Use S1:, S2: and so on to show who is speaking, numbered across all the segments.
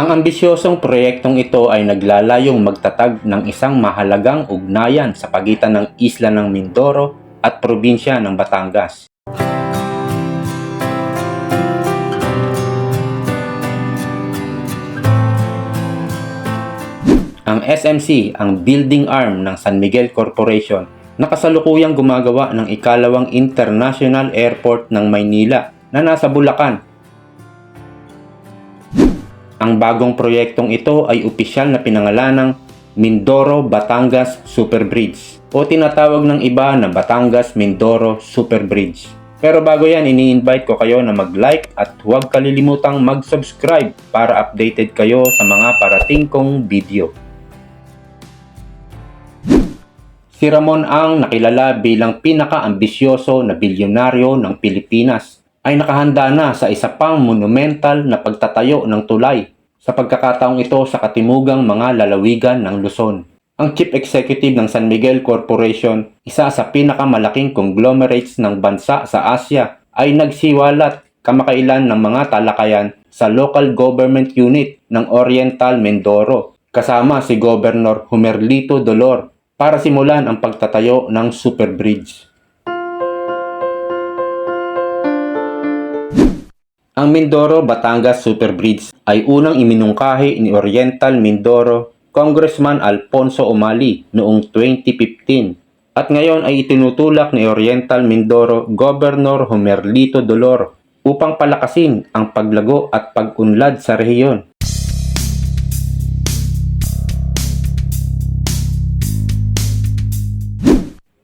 S1: Ang ambisyosong proyektong ito ay naglalayong magtatag ng isang mahalagang ugnayan sa pagitan ng isla ng Mindoro at probinsya ng Batangas. Ang SMC, ang building arm ng San Miguel Corporation, na kasalukuyang gumagawa ng ikalawang International Airport ng Maynila na nasa Bulacan. Ang bagong proyektong ito ay opisyal na pinangalanang Mindoro Batangas Super Bridge o tinatawag ng iba na Batangas Mindoro Super Bridge. Pero bago yan, ini-invite ko kayo na mag-like at huwag kalilimutang mag-subscribe para updated kayo sa mga parating kong video. Si Ramon Ang nakilala bilang pinaka-ambisyoso na bilyonaryo ng Pilipinas ay nakahanda na sa isa pang monumental na pagtatayo ng tulay sa pagkakataong ito sa katimugang mga lalawigan ng Luzon. Ang Chief Executive ng San Miguel Corporation, isa sa pinakamalaking conglomerates ng bansa sa Asia, ay nagsiwalat kamakailan ng mga talakayan sa local government unit ng Oriental Mindoro kasama si Governor Humerlito Dolor para simulan ang pagtatayo ng super Ang Mindoro Batangas Super Bridge ay unang iminungkahi ni Oriental Mindoro Congressman Alfonso Umali noong 2015 at ngayon ay itinutulak ni Oriental Mindoro Governor Humerlito Dolor upang palakasin ang paglago at pag-unlad sa rehiyon.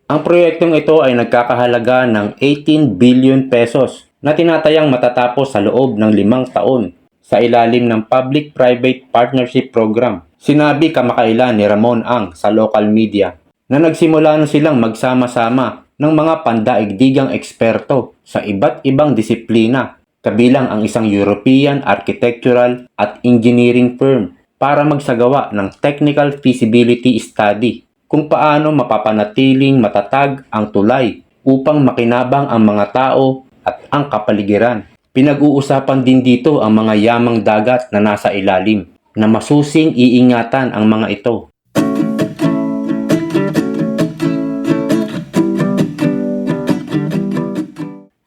S1: Ang proyektong ito ay nagkakahalaga ng 18 billion pesos na tinatayang matatapos sa loob ng limang taon sa ilalim ng Public-Private Partnership Program. Sinabi kamakailan ni Ramon Ang sa local media na nagsimula na silang magsama-sama ng mga pandaigdigang eksperto sa iba't ibang disiplina kabilang ang isang European architectural at engineering firm para magsagawa ng technical feasibility study kung paano mapapanatiling matatag ang tulay upang makinabang ang mga tao at ang kapaligiran. Pinag-uusapan din dito ang mga yamang dagat na nasa ilalim na masusing iingatan ang mga ito.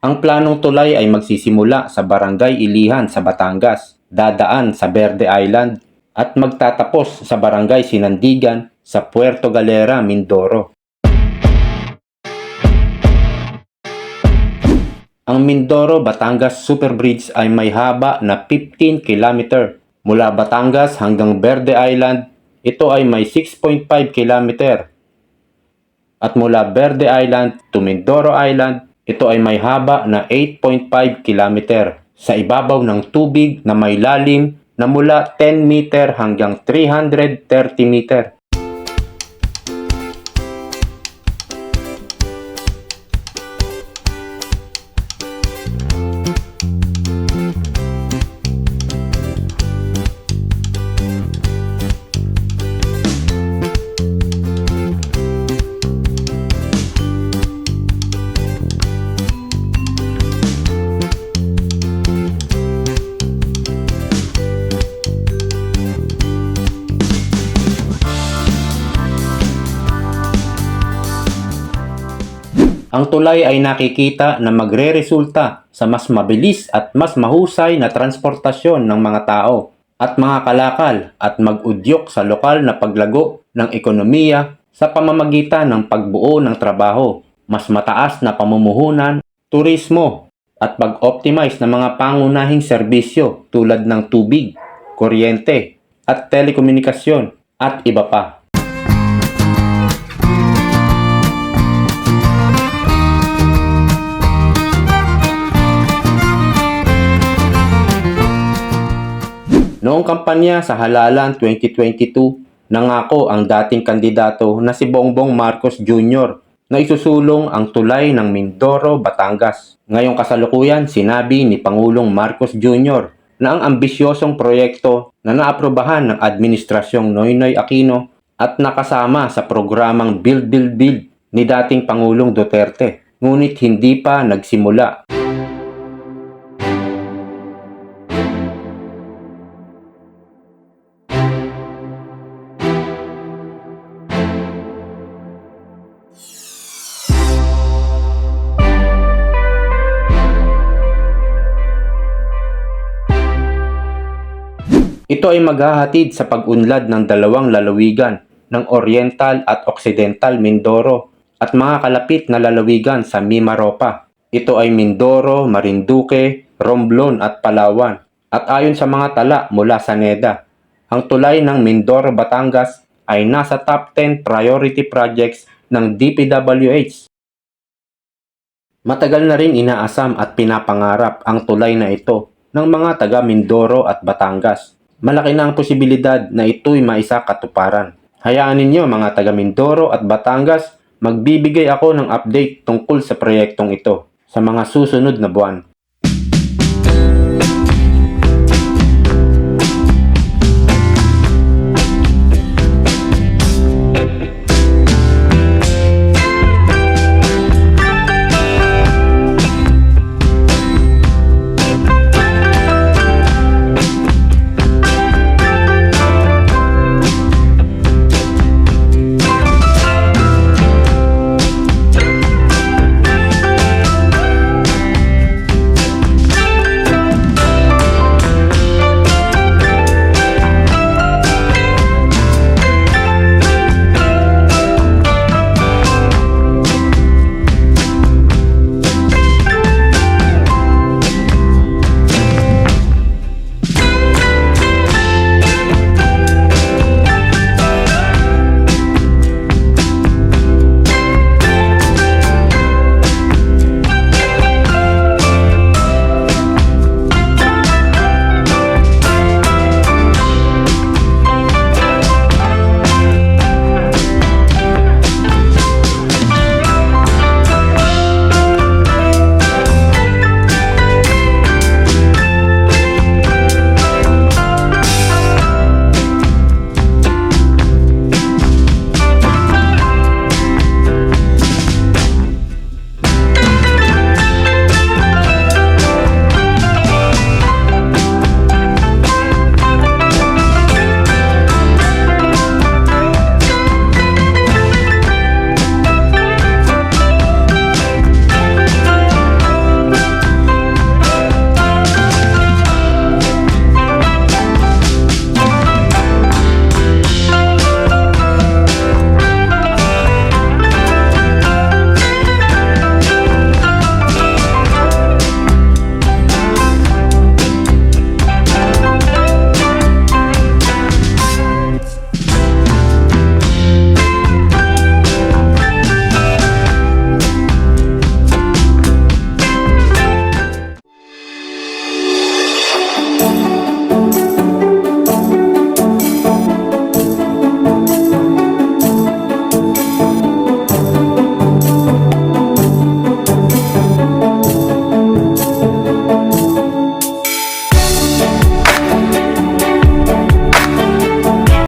S1: Ang planong tulay ay magsisimula sa Barangay Ilihan sa Batangas, dadaan sa Verde Island at magtatapos sa Barangay Sinandigan sa Puerto Galera, Mindoro. Ang Mindoro Batangas Super Bridge ay may haba na 15 km. Mula Batangas hanggang Verde Island, ito ay may 6.5 km. At mula Verde Island to Mindoro Island, ito ay may haba na 8.5 km sa ibabaw ng tubig na may lalim na mula 10 meter hanggang 330 meter. Ang tulay ay nakikita na magre-resulta sa mas mabilis at mas mahusay na transportasyon ng mga tao at mga kalakal at mag-udyok sa lokal na paglago ng ekonomiya sa pamamagitan ng pagbuo ng trabaho, mas mataas na pamumuhunan, turismo, at pag-optimize ng mga pangunahing serbisyo tulad ng tubig, kuryente, at telekomunikasyon at iba pa. Noong kampanya sa halalan 2022, nangako ang dating kandidato na si Bongbong Marcos Jr. na isusulong ang tulay ng Mindoro, Batangas. Ngayong kasalukuyan, sinabi ni Pangulong Marcos Jr. na ang ambisyosong proyekto na naaprobahan ng Administrasyong Noynoy Aquino at nakasama sa programang Build Build Build ni dating Pangulong Duterte. Ngunit hindi pa nagsimula. Ito ay maghahatid sa pag-unlad ng dalawang lalawigan ng Oriental at Occidental Mindoro at mga kalapit na lalawigan sa Mimaropa. Ito ay Mindoro, Marinduque, Romblon at Palawan. At ayon sa mga tala mula sa NEDA, ang tulay ng Mindoro, Batangas ay nasa top 10 priority projects ng DPWH. Matagal na rin inaasam at pinapangarap ang tulay na ito ng mga taga Mindoro at Batangas. Malaki na ang posibilidad na ito'y maisa katuparan. Hayaan ninyo mga taga Mindoro at Batangas, magbibigay ako ng update tungkol sa proyektong ito sa mga susunod na buwan.